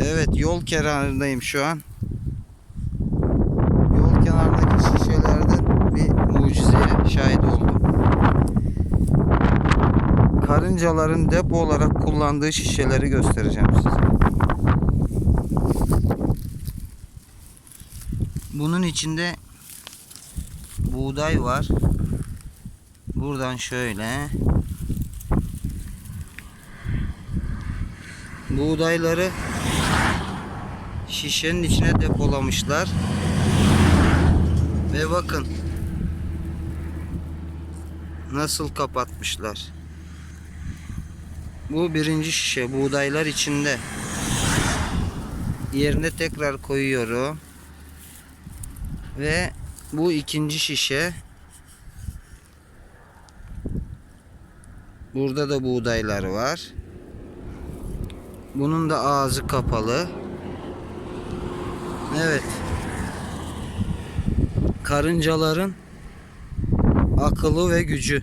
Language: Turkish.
Evet yol kenarındayım şu an. Yol kenarındaki şişelerden bir mucizeye şahit oldum. Karıncaların depo olarak kullandığı şişeleri göstereceğim size. Bunun içinde buğday var. Buradan şöyle buğdayları şişenin içine depolamışlar. Ve bakın nasıl kapatmışlar. Bu birinci şişe buğdaylar içinde. Yerine tekrar koyuyorum. Ve bu ikinci şişe. Burada da buğdaylar var. Bunun da ağzı kapalı. Evet. Karıncaların akıllı ve gücü.